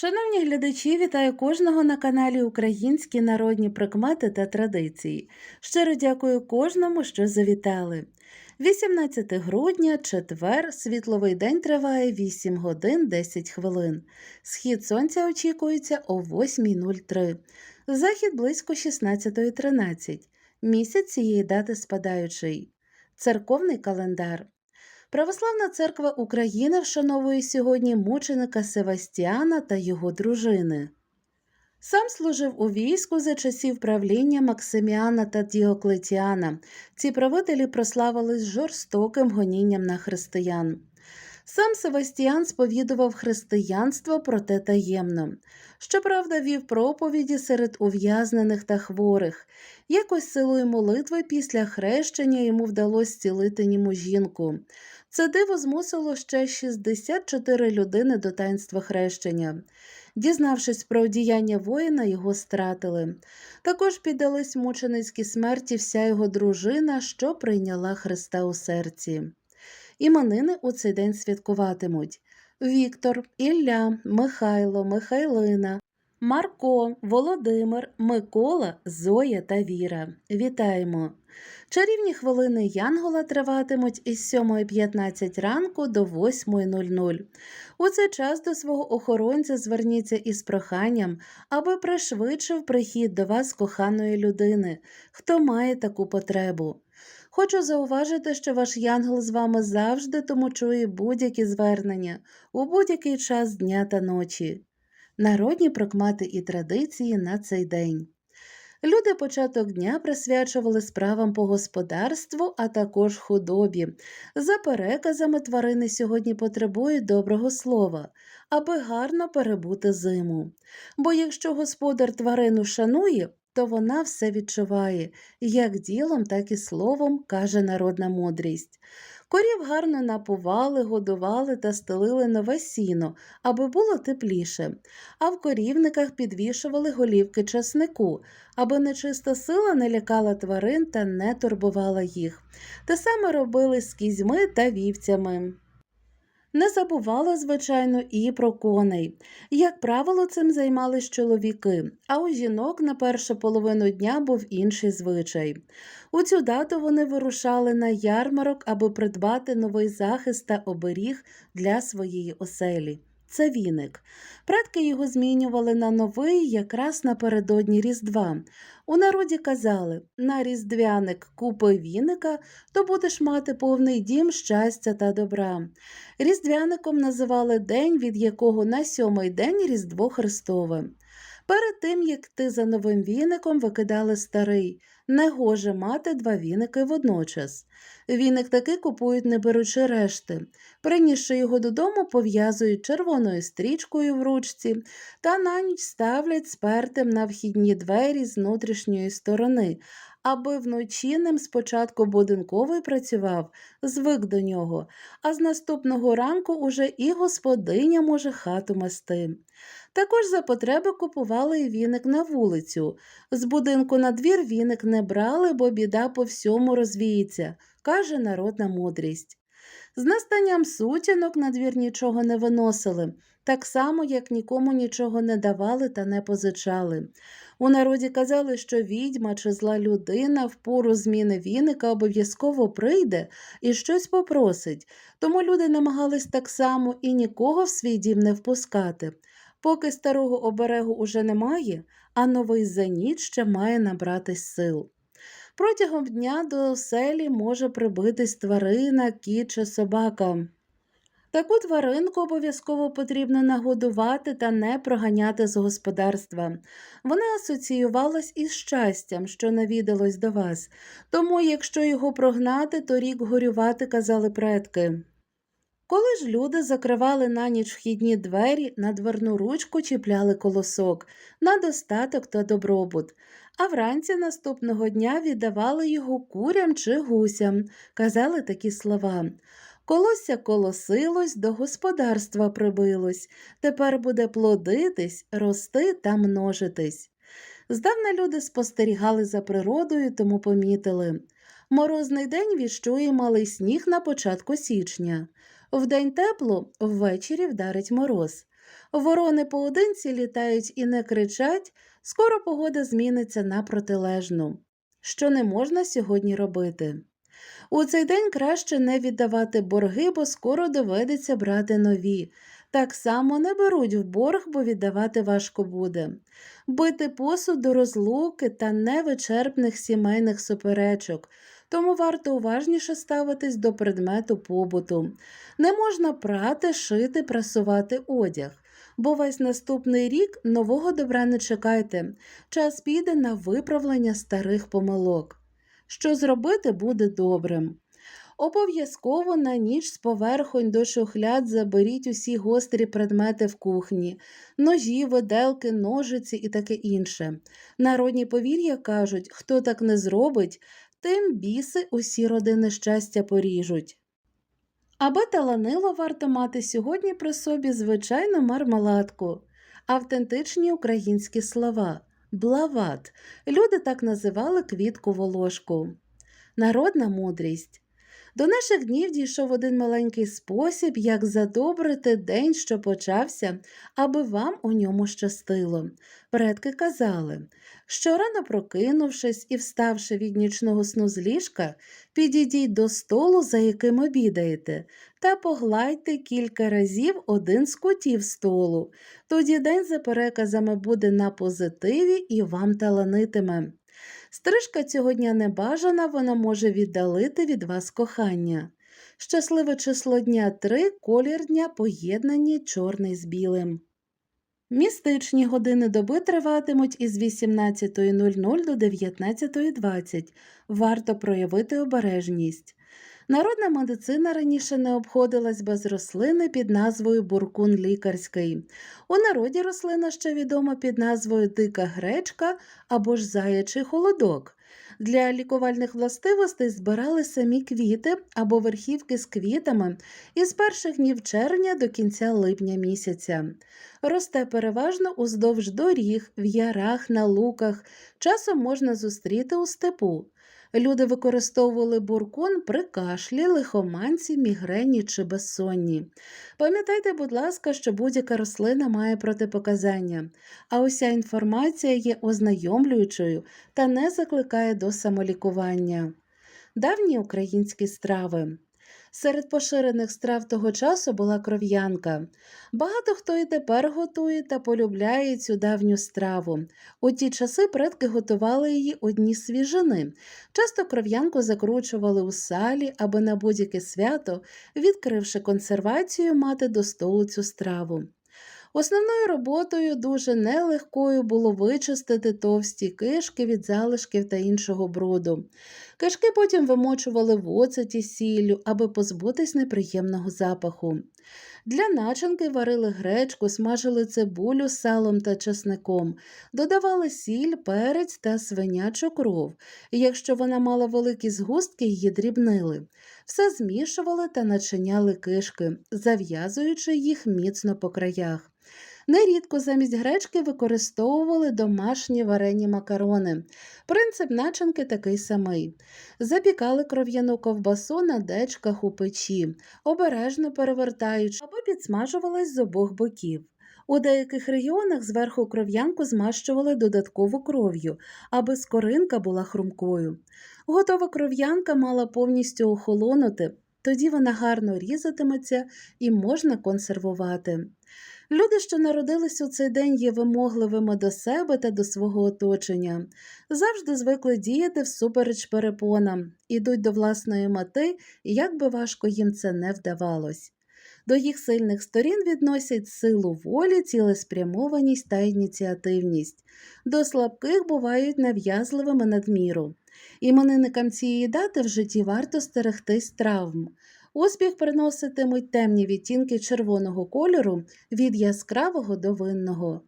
Шановні глядачі, вітаю кожного на каналі Українські народні прикмети та традиції. Щиро дякую кожному, що завітали. 18 грудня, четвер, світловий день триває 8 годин 10 хвилин. Схід сонця очікується о 8.03, захід близько 16.13. Місяць цієї дати спадаючий. Церковний календар. Православна церква України вшановує сьогодні мученика Севастіана та його дружини. Сам служив у війську за часів правління Максиміана та Діоклетіана. Ці правителі прославились жорстоким гонінням на християн. Сам Севастіан сповідував християнство, проте таємно. Щоправда, вів проповіді серед ув'язнених та хворих. Якось силою молитви після хрещення йому вдалося зцілити німу жінку. Це диво змусило ще 64 людини до таїнства хрещення. Дізнавшись про діяння воїна, його стратили. Також піддались мученицькій смерті вся його дружина, що прийняла Христа у серці. Іменини у цей день святкуватимуть Віктор, Ілля, Михайло, Михайлина, Марко, Володимир, Микола, Зоя та Віра. Вітаємо! Чарівні хвилини Янгола триватимуть із 7.15 ранку до 8.00. У цей час до свого охоронця зверніться із проханням, аби пришвидшив прихід до вас коханої людини, хто має таку потребу. Хочу зауважити, що ваш янгол з вами завжди тому чує будь-які звернення у будь-який час дня та ночі. Народні прикмати і традиції на цей день. Люди початок дня присвячували справам по господарству, а також худобі. За переказами тварини сьогодні потребують доброго слова, аби гарно перебути зиму. Бо якщо господар тварину шанує, то вона все відчуває, як ділом, так і словом, каже народна мудрість. Корів гарно напували, годували та стелили нове сіно, аби було тепліше, а в корівниках підвішували голівки часнику, аби нечиста сила не лякала тварин та не турбувала їх. Те саме робили з кізьми та вівцями. Не забувала, звичайно, і про коней. Як правило, цим займались чоловіки, а у жінок на першу половину дня був інший звичай. У цю дату вони вирушали на ярмарок, аби придбати новий захист та оберіг для своєї оселі. Це віник. Предки його змінювали на новий якраз напередодні Різдва. У народі казали на різдвяник купи віника, то будеш мати повний дім щастя та добра. Різдвяником називали день, від якого на сьомий день Різдво Христове. Перед тим, як ти за новим віником викидали старий, негоже мати два віники водночас. Віник таки купують, не беручи решти. Принісши його додому, пов'язують червоною стрічкою в ручці та на ніч ставлять спертим на вхідні двері з внутрішньої сторони, аби вночі ним спочатку будинковий працював, звик до нього, а з наступного ранку уже і господиня може хату мести. Також за потреби купували і віник на вулицю. З будинку на двір віник не брали, бо біда по всьому розвіється, каже народна мудрість. З настанням сутінок на двір нічого не виносили, так само, як нікому нічого не давали та не позичали. У народі казали, що відьма чи зла людина в пору зміни віника обов'язково прийде і щось попросить, тому люди намагались так само і нікого в свій дім не впускати. Поки старого оберегу уже немає, а новий за ніч ще має набратись сил. Протягом дня до оселі може прибитись тварина, кіт чи собака. Таку тваринку обов'язково потрібно нагодувати та не проганяти з господарства. Вона асоціювалась із щастям, що навідалось до вас, тому, якщо його прогнати, то рік горювати казали предки. Коли ж люди закривали на ніч вхідні двері, на дверну ручку чіпляли колосок на достаток та добробут, а вранці наступного дня віддавали його курям чи гусям, казали такі слова. Колося колосилось, до господарства прибилось, тепер буде плодитись, рости та множитись. Здавна люди спостерігали за природою, тому помітили. Морозний день віщує малий сніг на початку січня. Вдень тепло, ввечері вдарить мороз. Ворони поодинці літають і не кричать, скоро погода зміниться на протилежну. Що не можна сьогодні робити? У цей день краще не віддавати борги, бо скоро доведеться брати нові. Так само не беруть в борг, бо віддавати важко буде. Бити посуд до розлуки та невичерпних сімейних суперечок, тому варто уважніше ставитись до предмету побуту. Не можна прати, шити, прасувати одяг. Бо весь наступний рік нового добра не чекайте, час піде на виправлення старих помилок. Що зробити буде добрим. Обов'язково на ніч з поверхонь до шухляд заберіть усі гострі предмети в кухні, ножі, виделки, ножиці і таке інше. Народні повір'я кажуть, хто так не зробить, тим біси усі родини щастя поріжуть. Аби таланило варто мати сьогодні при собі звичайну мармеладку, автентичні українські слова, блават. Люди так називали квітку волошку. Народна мудрість. До наших днів дійшов один маленький спосіб, як задобрити день, що почався, аби вам у ньому щастило. Предки казали, що рано прокинувшись і вставши від нічного сну з ліжка, підійдіть до столу, за яким обідаєте, та погладьте кілька разів один з кутів столу. Тоді день за переказами буде на позитиві і вам таланитиме. Стрижка цього дня не бажана, вона може віддалити від вас кохання. Щасливе число дня 3, колір дня поєднані чорний з білим. Містичні години доби триватимуть із 18.00 до 19.20. Варто проявити обережність. Народна медицина раніше не обходилась без рослини під назвою буркун лікарський. У народі рослина ще відома під назвою дика гречка або ж заячий холодок. Для лікувальних властивостей збирали самі квіти або верхівки з квітами із перших днів червня до кінця липня місяця. Росте переважно уздовж доріг, в ярах, на луках, часом можна зустріти у степу. Люди використовували буркун при кашлі, лихоманці, мігрені чи безсонні. Пам'ятайте, будь ласка, що будь-яка рослина має протипоказання, а уся інформація є ознайомлюючою та не закликає до самолікування. Давні українські страви. Серед поширених страв того часу була кров'янка. Багато хто і тепер готує та полюбляє цю давню страву. У ті часи предки готували її одні свіжини. Часто кров'янку закручували у салі, аби на будь-яке свято, відкривши консервацію, мати до столу цю страву. Основною роботою дуже нелегкою було вичистити товсті кишки від залишків та іншого бруду. Кишки потім вимочували в оцеті сіллю, аби позбутись неприємного запаху. Для начинки варили гречку, смажили цибулю з салом та чесником, додавали сіль, перець та свинячу кров. Якщо вона мала великі згустки, її дрібнили. Все змішували та начиняли кишки, зав'язуючи їх міцно по краях. Нерідко замість гречки використовували домашні варені макарони. Принцип начинки такий самий. Запікали кров'яну ковбасу на дечках у печі, обережно перевертаючи, або підсмажувалась з обох боків. У деяких регіонах зверху кров'янку змащували додатково кров'ю, аби скоринка була хрумкою. Готова кров'янка мала повністю охолонути, тоді вона гарно різатиметься і можна консервувати. Люди, що народились у цей день, є вимогливими до себе та до свого оточення, завжди звикли діяти всупереч перепонам, ідуть до власної мети, як би важко їм це не вдавалось. До їх сильних сторін відносять силу волі, цілеспрямованість та ініціативність, до слабких бувають нав'язливими надміру. Іменинникам цієї дати в житті варто стерегтись травм. Успіх приноситимуть темні відтінки червоного кольору від яскравого до винного.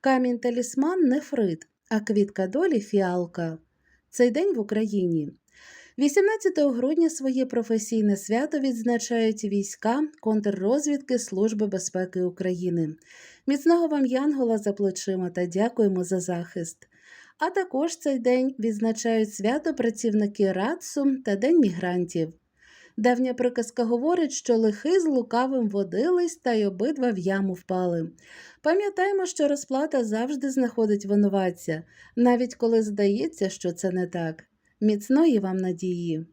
Камінь талісман нефрит, а квітка долі фіалка. Цей день в Україні. 18 грудня своє професійне свято відзначають війська контррозвідки Служби безпеки України. Міцного вам Янгола за плечима та дякуємо за захист. А також цей день відзначають свято працівники РАЦУ та День мігрантів. Давня приказка говорить, що лихи з лукавим водились та й обидва в яму впали. Пам'ятаємо, що розплата завжди знаходить винуватця, навіть коли здається, що це не так. Міцної вам надії!